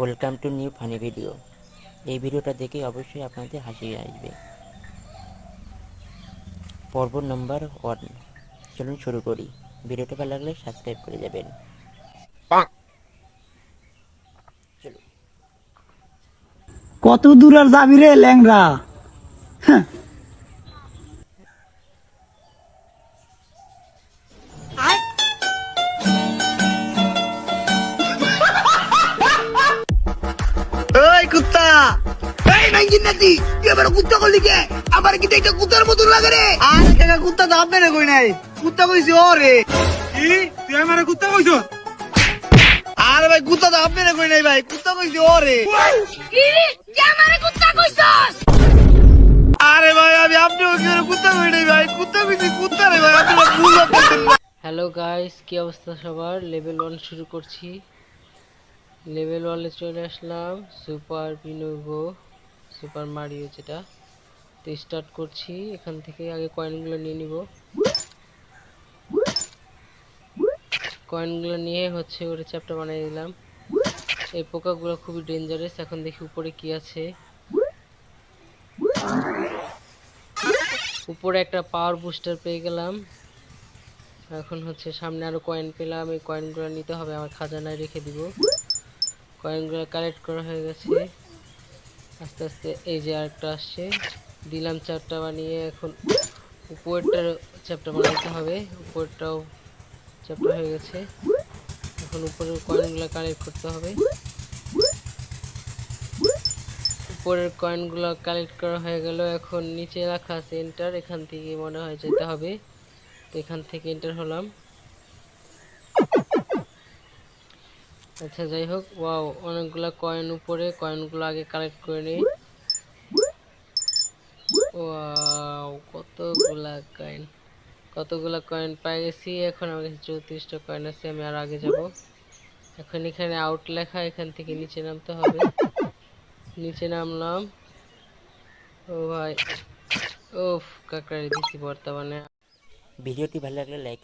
Welcome to new funny video এই ভিডিওটা দেখে অবশ্যই আপনাদের হাসি আসবে। পর্ব নাম্বার ওয়ান চলুন শুরু করি। ভিডিওটা ভালো লাগলে সাবস্ক্রাইব করে যাবেন। কত দূর আর যাবি রে ল্যাংরা কুত্তা! এই নাইজিন নাতি তুই আবার কুত্তা করলি কে? আমার কি দেখতে কুত্তার মতো লাগে রে? আরে কাকা কুত্তা তো আপনারে কই নাই? কুত্তা কইছি ও রে কি? তুই আমার কুত্তা কইছ? আরে ভাই কুত্তা তো আপনারে কই নাই ভাই? কুত্তা কইছি ও রে আরে ভাই আমি আপনিও কি করে কুত্তা কই নাই ভাই? কুত্তা কইছি কুত্তা রে ভাই আপনি ভুল হ্যালো গাইস কি অবস্থা সবার? লেভেল ওয়ান শুরু করছি। লেভেল ওয়ানে চলে আসলাম সুপার পিনোগো সুপার মারিও যেটা। তো স্টার্ট করছি, এখান থেকে আগে কয়েনগুলো নিয়ে নিব। কয়েনগুলো নিয়ে হচ্ছে ওর চ্যাপ্টার বানিয়ে দিলাম। এই পোকাগুলো খুবই ডেঞ্জারাস এখন দেখি উপরে কি আছে। উপরে একটা পাওয়ার বুস্টার পেয়ে গেলাম। এখন হচ্ছে সামনে আরও কয়েন পেলাম, এই কয়েনগুলো নিতে হবে, আমার খাজানায় রেখে দিব। কয়েনগুলো কালেক্ট করা হয়ে গেছে। আস্তে আস্তে এই যে আরেকটা আসছে। দিলাম চারটা বানিয়ে এখন উপরেরটার চ্যাপ্টার বানাতে হবে। উপরেরটাও চ্যাপ্টার হয়ে গেছে। এখন উপরের কয়েনগুলো কালেক্ট করতে হবে। উপরের কয়েনগুলো কালেক্ট করা হয়ে গেল। এখন নিচে রাখা আছে, এন্টার। এখান থেকে মনে হয় যেতে হবে। তো এখান থেকে এন্টার হলাম। আচ্ছা যাই হোক, ওয়াও, অনেকগুলা কয়েন উপরে কয়েনগুলো আগে কালেক্ট করে নিই। ওয়াও, কতগুলা কয়েন কতগুলা কয়েন পাই গেছি? এখন আমার কাছে চৌত্রিশটা কয়েন আছে, আমি আর আগে যাব। এখন এখানে আউট লেখা, এখান থেকে নিচে নামতে হবে। নিচে নামলাম। ও ভাই ওফ কাকড়ারি দিছি বর্তমানে। ভিডিওটি ভালো লাগলে লাইক